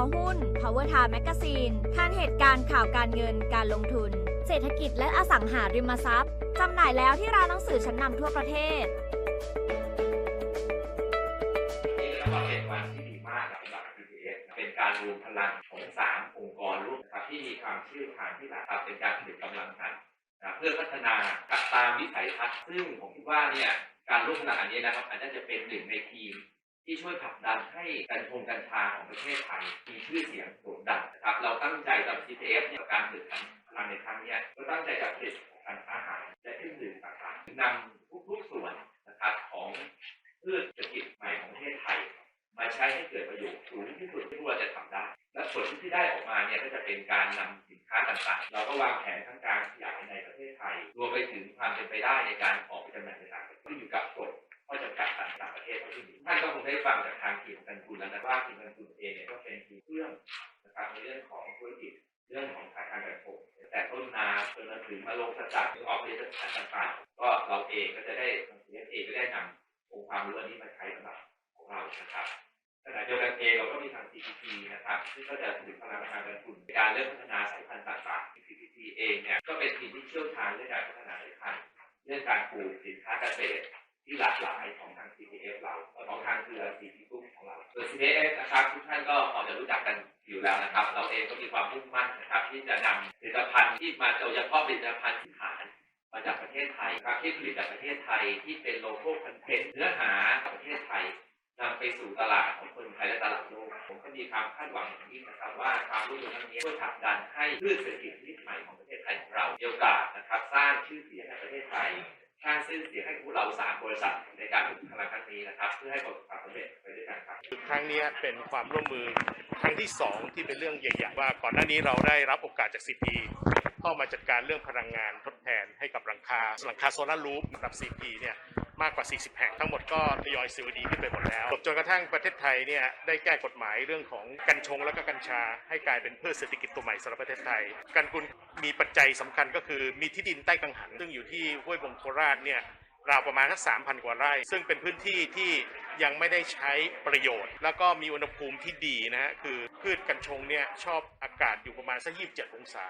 อหุ้น Power Time Magazine ทานเหตุการณ์ข่าวการเงินการลงทุน เศรษฐกิจและอสังหาริมทรัพย์จำหน่ายแล้วที่ร้านหนังสือชั้นนำทั่วประเทศนี่ก็เป็นวันที่ดีมากสำหรับ PTS เป็นการรวมพลังของสามองค์กรร่วมนครับที่มีความเชี่ยวชาญที่หลากหลายเป็นการผลิตกำลังกันนะเพื่อพัฒนาตามวิสัยทัศน์ซึ่งผมคิดว่าเนี่ยการร่วมพลังอันนี้นะครับอาจจะเป็นหนึ่งในทีม ที่ช่วยผลักดันให้การชงกัญชาของประเทศไทยมีชื่อเสียงโด่งดังนะครับ เราตั้งใจกับ PTS เนี่ยการผลิตพลังในครั้งเนี้ยก็ตั้งใจจะผลิตการอาหารและเครื่องดื่มต่างๆนำทุกๆส่วนนะครับของพืชเศรษฐกิจใหม่ของประเทศไทย มาใช้ให้เกิดประโยชน์สูงที่สุดที่เราจะทำได้ และผลที่ได้ออกมาเนี่ยก็จะเป็นการนำสินค้าต่างๆ เราก็วางแผนทั้งการขยายในประเทศไทย รวมไปถึงความเป็นไปได้ในการออกไปจำหน่ายในต่า ฟังจากทางทีมกันทุนแล้วนะว่าทีมกันทุนเองเนี่ยก็เป็นทีมเครื่องนะครับในเรื่องของธุรกิจเรื่องของการการโงแต่ต้นนาจนมาถึงมาลงสกัดหรือออกผลิตภัณฑ์ต่างๆก็เราเองก็จะได้ทาง CS เองก็ได้นำองค์ความรู้อันนี้มาใช้สำหรับของเรานะครับขณะเดียวกันเองเราก็มีทาง CPP นะครับที่ก็จะถึงพลังงานการทุนในการเริ่มพัฒนาสายพันธุ์ต่างๆ CPP เองเนี่ยก็เป็นทีมที่เชี่ยวชาญเรื่องการพัฒนาสายพันธุ์เรื่องการปลูกสินค้าเกษตรที่หลากหลายของทาง CPF เราของทางเครือ CP กลุ่ม ขอเราส่วนะครับทุกท่านก็พอจะรู้จักกันอยู่แล้วนะครับ เราเองก็มีความมุ่งมั่นนะครับ ที่จะนำผลิตภัณฑ์ที่มาโดยเฉพาะผลิตภัณฑ์ที่ฐานมาจากประเทศไทยครับที่ผลิตจากประเทศไทยที่เป็นโลโก้คอนเทนต์เนื้อหาประเทศไทยนำไปสู่ตลาดของคนไทยและตลาดโลกผมก็มีความคาดหวังอย่างยิ่งนะครับว่าความร่วมมือครั้งนี้ช่วยผลักดันให้พืชเศรษฐกิจชนิดใหม่ของประเทศไทยของเรามีโอกาสนะครับ สร้างชื่อเสียงให้ประเทศไทย สร้างชื่อเสียงให้พวกเราสามบริษัทในการผลิตพลังครั้งนี้นะครับ เพื่อให้ประสบความสำเร็จไปด้วยกันครับครั้งนี้เป็นความร่วมมือครั้งที่ 2 ที่เป็นเรื่องใหญ่ๆว่าก่อนหน้านี้เราได้รับโอกาสจาก CP เข้ามาจัดการเรื่องพลังงานทดแทนให้กับหลังคาหลังคาโซลาร์รูฟสำหรับ CP เนี่ย มากกว่า 40 แห่งทั้งหมดก็ทยอย COD ขึ้นไปหมดแล้วจนกระทั่งประเทศไทยเนี่ยได้แก้กฎหมายเรื่องของกัญชงและก็กัญชา ให้กลายเป็นพืชเศรษฐกิจตัวใหม่สำหรับประเทศไทยการกุลมีปัจจัยสำคัญก็คือมีที่ดินใต้กังหัน ซึ่งอยู่ที่ห้วยบงโคราชเนี่ยราวประมาณสัก 3,000 กว่าไร่ ซึ่งเป็นพื้นที่ที่ยังไม่ได้ใช้ประโยชน์ แล้วก็มีอุณหภูมิที่ดีนะฮะ คือพืชกัญชงเนี่ยชอบอากาศอยู่ประมาณสัก 27 องศา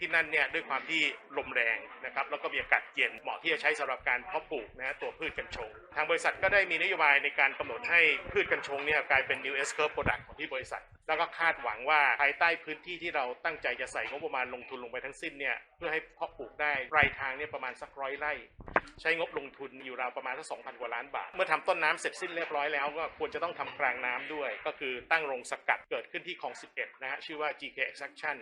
ที่นั่นเนี่ยด้วยความที่ลมแรงนะครับแล้วก็มีอากาศเย็นเหมาะที่จะใช้สำหรับการเพาะปลูกนะฮะตัวพืชกัญชง ทางบริษัทก็ได้มีนโยบายในการกำหนดให้พืชกัญชงเนี่ยกลายเป็น new S curve product ของที่บริษัท แล้วก็คาดหวังว่าภายใต้พื้นที่ที่เราตั้งใจจะใส่งบประมาณลงทุนลงไปทั้งสิ้นเนี่ยเพื่อให้เพาะปลูกได้ไรายทางเนี่ยประมาณสักร้อยไร่ ใช้งบลงทุนอยู่ราวประมาณสัก2,000กว่าล้านบาท เมื่อทำต้นน้ำเสร็จสิ้นเรียบร้อยแล้วก็ควรจะต้องทำกลางน้ำด้วย ก็คือตั้งโรงสกัดเกิดขึ้นที่คลอง 11 นะฮะชื่อว่า GK Extraction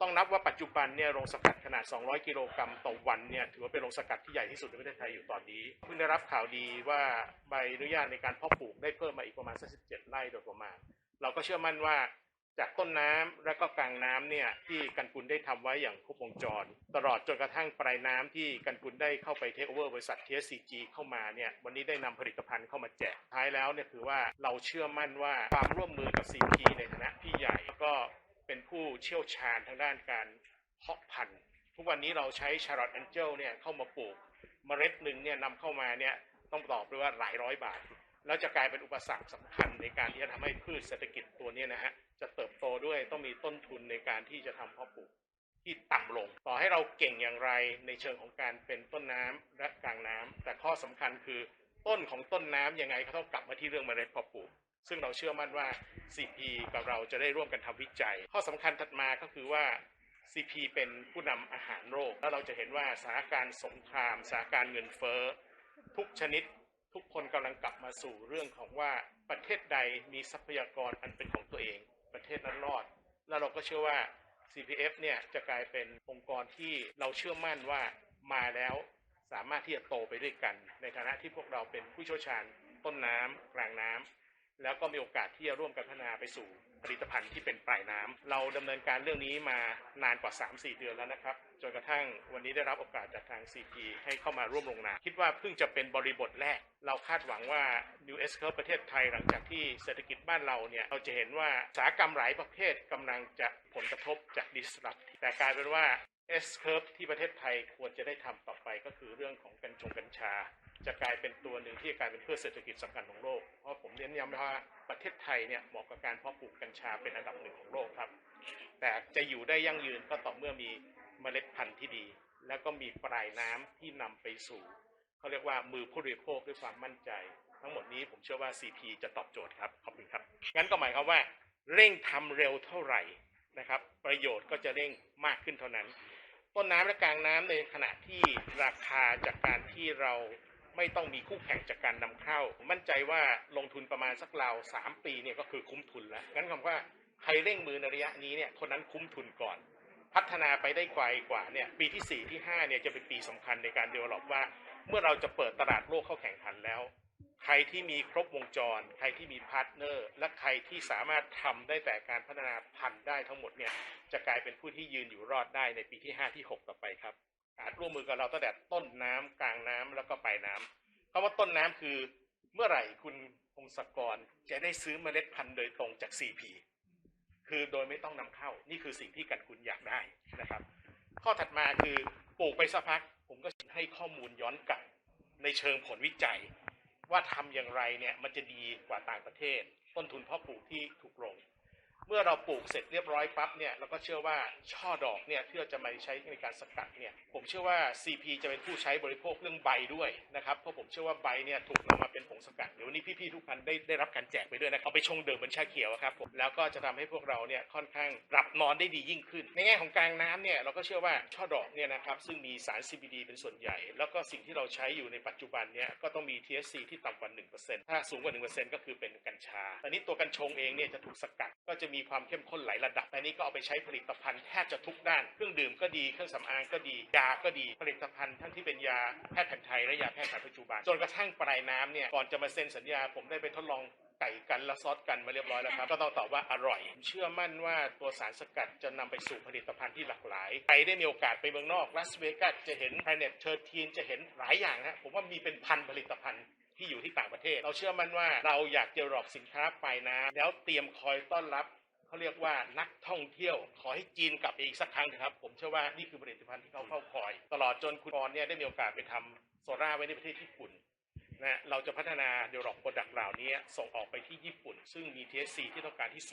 ต้องนับว่าปัจจุบันเนี่ยโรงสกัดขนาด 200 กิโลกรัมต่อวันเนี่ยถือว่าเป็นโรงสกัดที่ใหญ่ที่สุดในประเทศไทยอยู่ตอนนี้เพิ่งได้รับข่าวดีว่าใบอนุญาตในการเพาะปลูกได้เพิ่มมาอีกประมาณ 17 ไร่โดยประมาณ เราก็เชื่อมั่นว่าจากต้นน้ำและก็กลางน้ำเนี่ยที่กันกุลได้ทำไว้อย่างครบวงจร ตลอดจนกระทั่งปลายน้ำที่กันกุลได้เข้าไปเทคโอเวอร์บริษัท TSCG เข้ามาเนี่ยวันนี้ได้นำผลิตภัณฑ์เข้ามาแจกท้ายแล้วเนี่ยคือว่าเราเชื่อมั่นว่าความร่วมมือกับ CP ในฐานะพี่ใหญ่ก็ เป็นผู้เชี่ยวชาญทางด้านการเพาะพันธุ์ ทุกวันนี้เราใช้ Charlotte Angel เนี่ยเข้ามาปลูกเมล็ดหนึ่งเนี่ยนำเข้ามาเนี่ยต้องตอบเลยว่าหลายร้อยบาท แล้วจะกลายเป็นอุปสรรคสำคัญในการที่จะทำให้พืชเศรษฐกิจตัวนี้นะฮะจะเติบโตด้วยต้องมีต้นทุนในการที่จะทำเพาะปลูกที่ต่ำลง ต่อให้เราเก่งอย่างไรในเชิงของการเป็นต้นน้ำและกลางน้ำแต่ข้อสำคัญคือต้นของต้นน้ำยังไงก็ต้องกลับมาที่เรื่องเมล็ดเพาะปลูก ซึ่งเราเชื่อมั่นว่า CP กับเราจะได้ร่วมกันทำวิจัย ข้อสำคัญถัดมาก็คือว่า CP เป็นผู้นำอาหารโลกแล้วเราจะเห็นว่าสถานการณ์สงครามสถานการณ์เงินเฟ้อทุกชนิดทุกคนกำลังกลับมาสู่เรื่องของว่าประเทศใดมีทรัพยากรอันเป็นของตัวเอง ประเทศนั้นรอด แล้วเราก็เชื่อว่า CPF เนี่ยจะกลายเป็นองค์กรที่เราเชื่อมั่นว่ามาแล้วสามารถที่จะโตไปด้วยกัน ในฐานะที่พวกเราเป็นผู้เชี่ยวชาญต้นน้ำกลางน้ำ แล้วก็มีโอกาสที่จะร่วมกันพัฒนาไปสู่ผลิตภัณฑ์ที่เป็นปลายน้ำเราดำเนินการเรื่องนี้มานานกว่า 3-4 เดือนแล้วนะครับ จนกระทั่งวันนี้ได้รับโอกาสจากทาง CP ให้เข้ามาร่วมลงนามคิดว่าเพิ่งจะเป็นบริบทแรก เราคาดหวังว่า New S Curve ประเทศไทยหลังจากที่เศรษฐกิจบ้านเราเนี่ย เราจะเห็นว่าสาหกรรมหลายประเภทกำลังจะผลกระทบจาก disrupt แต่กลายเป็นว่า S curve ที่ประเทศไทยควรจะได้ทำต่อไปก็คือเรื่องของกัญชงกัญชา จะกลายเป็นตัวหนึ่งที่กลายเป็นพืชเศรษฐกิจสำคัญของโลก เพราะผมเน้นย้ำว่าประเทศไทยเนี่ยเหมาะกับการเพาะปลูกกัญชาเป็นอันดับหนึ่งของโลกครับ แต่จะอยู่ได้ยั่งยืนก็ต่อเมื่อมีเมล็ดพันธุ์ที่ดี แล้วก็มีปลายน้ำที่นำไปสู่เขาเรียกว่ามือผู้บริโภคด้วยความมั่นใจ ทั้งหมดนี้ผมเชื่อว่า CP จะตอบโจทย์ครับขอบคุณครับงั้นก็หมายความว่าเร่งทำเร็วเท่าไหร่นะครับ ประโยชน์ก็จะเร่งมากขึ้นเท่านั้น ต้นน้ำและกลางน้ำในขณะที่ราคาจากการที่เรา ไม่ต้องมีคู่แข่งจากการนำเข้า มั่นใจว่าลงทุนประมาณสักราวสามปีเนี่ยก็คือคุ้มทุนแล้วงั้นคำว่าใครเร่งมือในระยะนี้เนี่ยคนนั้นคุ้มทุนก่อน พัฒนาไปได้ไกลกว่าเนี่ยปีที่ 4 ที่5เนี่ยจะเป็นปีสำคัญในการเดเวล็อปว่า เมื่อเราจะเปิดตลาดโลกเข้าแข่งขันแล้ว ใครที่มีครบวงจร ใครที่มีพาร์ทเนอร์ และใครที่สามารถทำได้แต่การพัฒนาพันธุ์ได้ทั้งหมดเนี่ยจะกลายเป็นผู้ที่ยืนอยู่รอดได้ในปีที่ 5 ที่ 6 ต่อไปครับ อาจร่วมมือกับเราตั้งแต่ต้นน้ำกลางน้ำแล้วก็ปลายน้ำคำว่าต้นน้ำคือเมื่อไหร่คุณพงศกรจะได้ซื้อเมล็ดพันธุ์โดยตรงจาก CP คือโดยไม่ต้องนำเข้า นี่คือสิ่งที่กันคุณอยากได้นะครับ ข้อถัดมาคือปลูกไปสักพัก ผมก็ให้ข้อมูลย้อนกลับในเชิงผลวิจัย ว่าทำอย่างไรเนี่ยมันจะดีกว่าต่างประเทศ ต้นทุนเพาะปลูกที่ถูกลง เมื่อเราปลูกเสร็จเรียบร้อยปั๊บเนี่ยเราก็เชื่อว่าช่อดอกเนี่ยที่เราจะมาใช้ในการสกัดเนี่ยผมเชื่อว่า CP จะเป็นผู้ใช้บริโภคเรื่องใบด้วยนะครับเพราะผมเชื่อว่าใบเนี่ยถูกนำมาเป็นผงสกัดเดี๋ยววันนี้พี่ๆทุกท่านได้ได้รับการแจกไปด้วยนะครับเอาไปชงดื่มเหมือนชาเขียวครับผมแล้วก็จะทำให้พวกเราเนี่ยค่อนข้างหลับนอนได้ดียิ่งขึ้น ในแง่ของกลางน้ำเนี่ยเราก็เชื่อว่าช่อดอกเนี่ยนะครับซึ่งมีสาร CBD เป็นส่วนใหญ่ แล้วก็สิ่งที่เราใช้อยู่ในปัจจุบันเนี่ยก็ต้องมี THC ที่ต่ำกว่า1%ถ้าสูงกว่า1%ก็คือเป็นกัญชาตอนนี้ตัวกัญชงเองเนี่ยจะถูกสกัดก็จะมีความเข้มข้นหลายระดับอันนี้ก็เอาไปใช้ผลิตภัณฑ์แทบจะทุกด้าน เครื่องดื่มก็ดีเครื่องสำอางก็ดียาก็ดีผลิตภัณฑ์ทั้งที่เป็นยาแพทย์แผนไทยและยาแพทย์แผนปัจจุบันจนกระทั่งปลายน้ำเนี่ยก่อนจะมาเซ็นสัญญาผมได้ไปทดลองไก่กันและซอสกันมาเรียบร้อยแล้วครับ ก็ต้องตอบว่าอร่อย เชื่อมั่นว่าตัวสารสกัดจะนำไปสู่ผลิตภัณฑ์ที่หลากหลายใครได้มีโอกาสไปเมืองนอกลาสเวกัสจะเห็น Planet 13 จะเห็นหลายอย่างนะผมว่ามีเป็นพันผลิตภัณฑ์ที่อยู่ที่ต่างประเทศ เราเชื่อมั่นว่าเราอยากจะหลอกสินค้าปลายน้ำแล้วเตรียมคอยต้อนรับ เขาเรียกว่านักท่องเที่ยว ขอให้จีนกลับอีกสักครั้งนะครับ ผมเชื่อว่านี่คือผลิตภัณฑ์ที่เขาเข้าคอย ตลอดจนคุณกรณ์เนี่ยได้มีโอกาสไปทำโซล่าไว้ในประเทศญี่ปุ่นนะเราจะพัฒนาเดลอกโปรดักต์เหล่านี้ส่งออกไปที่ญี่ปุ่น ซึ่งมี THC ที่ต้องการที่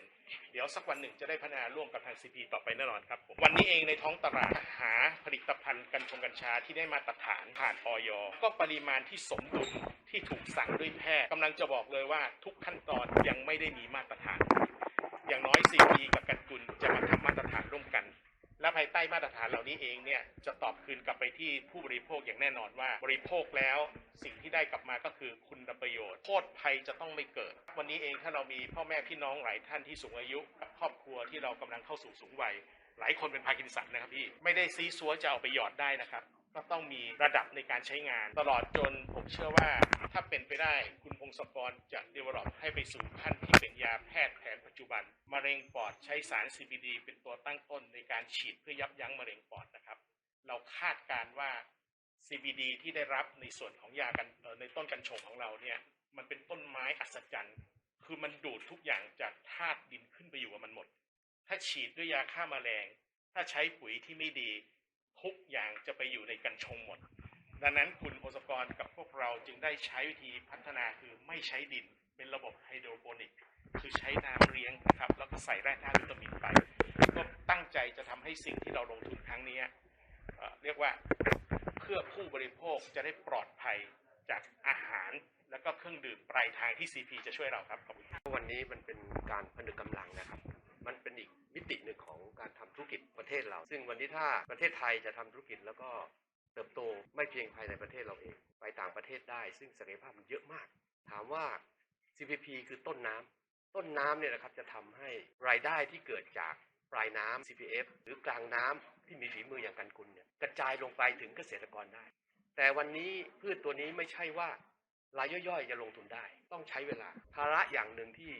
0%เดี๋ยวสักวันหนึ่งจะได้พัฒนาร่วมกับทาง CP ต่อไปแน่นอนครับผมวันนี้เองในท้องตลาดหาผลิตภัณฑ์กัญชงกัญชาที่ได้มาตรฐานผ่านออยก็ปริมาณที่สมดุลที่ถูกสั่งด้วยแพทย์กำลังจะบอกเลยว่าทุกขั้นตอนยังไม่ได้มีมาตรฐาน อย่างน้อย CP กับกันกุลจะมาทำมาตรฐานร่วมกัน และภายใต้มาตรฐานเหล่านี้เองเนี่ยจะตอบคืนกลับไปที่ผู้บริโภคอย่างแน่นอนว่า บริโภคแล้วสิ่งที่ได้กลับมาก็คือคุณประโยชน์โทษภัยจะต้องไม่เกิด วันนี้เองถ้าเรามีพ่อแม่พี่น้องหลายท่านที่สูงอายุกับครอบครัวที่เรากำลังเข้าสู่สูงวัยหลายคนเป็นพาร์กินสันนะครับพี่ไม่ได้ซีซัวจะเอาไปหยอดได้นะครับ ก็ต้องมีระดับในการใช้งาน ตลอดจนผมเชื่อว่าถ้าเป็นไปได้คุณพงศกรจะ develop ให้ไปสู่ขั้นที่เป็นยาแพทย์แผนปัจจุบัน มะเร็งปอดใช้สาร CBD เป็นตัวตั้งต้นในการฉีดเพื่อยับยั้งมะเร็งปอดนะครับ เราคาดการว่า CBD ที่ได้รับในส่วนของยากันในต้นกัญชงของเราเนี่ยมันเป็นต้นไม้อัศจรรย์ คือมันดูดทุกอย่างจากธาตุดินขึ้นไปอยู่กับมันหมด ถ้าฉีดด้วยยาฆ่าแมลง ถ้าใช้ปุ๋ยที่ไม่ดี ทุกอย่างจะไปอยู่ในกัญชงหมด ดังนั้นคุณโอสกรกับพวกเราจึงได้ใช้วิธีพัฒนาคือไม่ใช้ดินเป็นระบบไฮโดรโปนิก คือใช้น้ำเลี้ยงนะครับแล้วก็ใส่แร่ธาตุวิตามินไป ก็ตั้งใจจะทำให้สิ่งที่เราลงทุนครั้งนี้เเรียกว่าเพื่อผู้บริโภคจะได้ปลอดภัยจากอาหารแล้วก็เครื่องดื่มปลายทางที่ CP จะช่วยเราครับขอบคุณวันนี้มันเป็นการผนึกกำลังนะครับ มันเป็นอีกมิติหนึ่ง เทศเรา ซึ่งวันนี้ถ้าประเทศไทยจะทำธุรกิจแล้วก็เติบโตไม่เพียงภายในประเทศเราเอง ไปต่างประเทศได้ ซึ่งศักยภาพมันเยอะมาก ถามว่า CPP คือต้นน้ำต้นน้ำเนี่ยนะครับจะทำให้รายได้ที่เกิดจากปลายน้ำ CPF หรือกลางน้ำที่มีฝีมืออย่างกันกุลเนี่ยกระจายลงไปถึงเกษตรกรได้ แต่วันนี้พืชตัวนี้ไม่ใช่ว่ารายย่อยๆ จะลงทุนได้ ต้องใช้เวลาภาระอย่างหนึ่งที่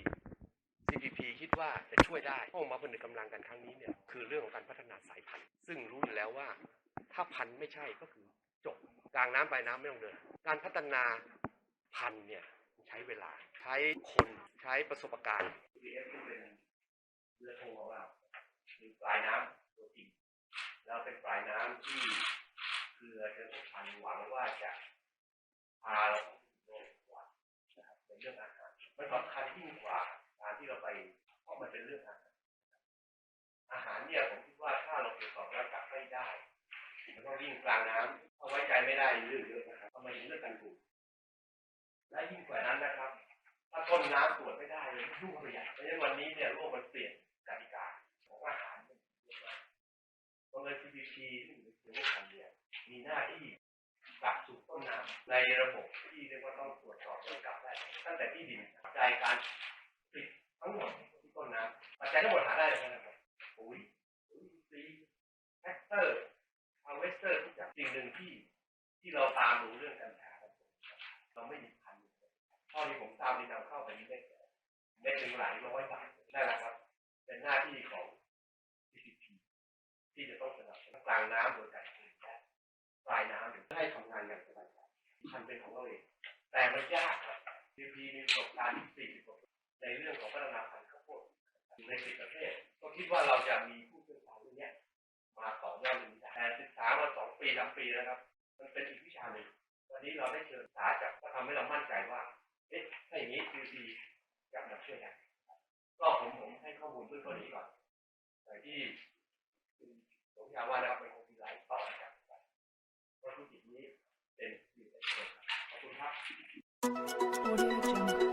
CPP คิดว่าจะช่วยได้เข้ามาผนึกกำลังกันครั้งนี้เนี่ยคือเรื่องของการพัฒนาสายพันธุ์ ซึ่งรู้อยู่แล้วว่า ถ้าพันธุ์ไม่ใช่ก็คือจบกลางน้ำไปน้ำไม่ต้องเดิน การพัฒนาพันธุ์เนี่ยใช้เวลาใช้คนใช้ประสบการณ์เเป็นเรือธงของเราคือปลายน้ำตัวจริงล้วเป็นปลายน้ำที่เรือจะพันหวังว่าจะพาเราลงกว่านะครับในเรื่องอาหารมันสำคัญยิ่งกว่า มันเป็นเรื่องอาหารอาหารเนี่ยผมคิดว่าถ้าเราตรวจสอบแล้วกลับไม่ได้แล้วก็ยิ่งกลางน้ำเอาไว้ใจไม่ได้เรื่องเยอะนะครับทำไมถึงเลือกกันถูกและยิ่งกว่านั้นนะครับ ถ้าต้นน้ำตรวจไม่ได้เลยยุ่งเลยอะเพราะฉะนั้นวันนี้เนี่ยโลกมันเปลี่ยนกติกาของอาหารเพราะเลย CPP ที่อยู่ในเกี่ยวกับการเรียมีหน้าที่กลับสู่ต้นน้ำในระบบที่เรียกว่าต้องตรวจสอบเรื่องกลับได้ ตั้งแต่ที่ดินกจการปิดทั้งหมด ปัจจัยทั้งหมดหาได้เลยนะครับปุ๋ยปุ๋ยซีแฟกเตอร์ฮาร์เวสเตอร์ทุกอย่างสิ่งหนึ่งที่ที่เราตามดูเรื่องกัญชาเราไม่มีพันธุ์เท่าที่ผมทราบที่นำเข้าไปนี่เม็ดเม็ดหนึ่งหลายร้อยบาทนั่นแหละครับ เป็นหน้าที่ของ CCP ที่จะต้องสนับสนุนกลางน้ำโดยการผลิตแปลายน้ำเพื่อให้ทำงานอย่างสบายใจพันเป็นของเราเองแต่มันยากครับ CCP มีประสบการณ์ที่40กว่าในเรื่องของพัฒนาพันธุ์ข้าวโพด อยู่ใน10ประเทศก็คิดว่าเราจะมีผู้เชี่ยวชาญเรื่องนี้มาต่อยอดเรื่องนี้แต่ศึกษามาสองปีสามปีแล้วครับ มันเป็นอีกวิชาหนึ่งวันนี้เราได้เชิญศึกษาจากก็ทำให้เรามั่นใจว่าเอ๊ะถ้าอย่างนี้ CCP จะมาช่วยกันก็ผมผมให้ข้อมูลเบื้องต้นนี้ก่อนแต่ที่คุณสมยาว่านะครับมันคงมีหลายตอนนะครับว่าธุรกิจนี้เป็นอยู่ในเชิงขอบคุณครับ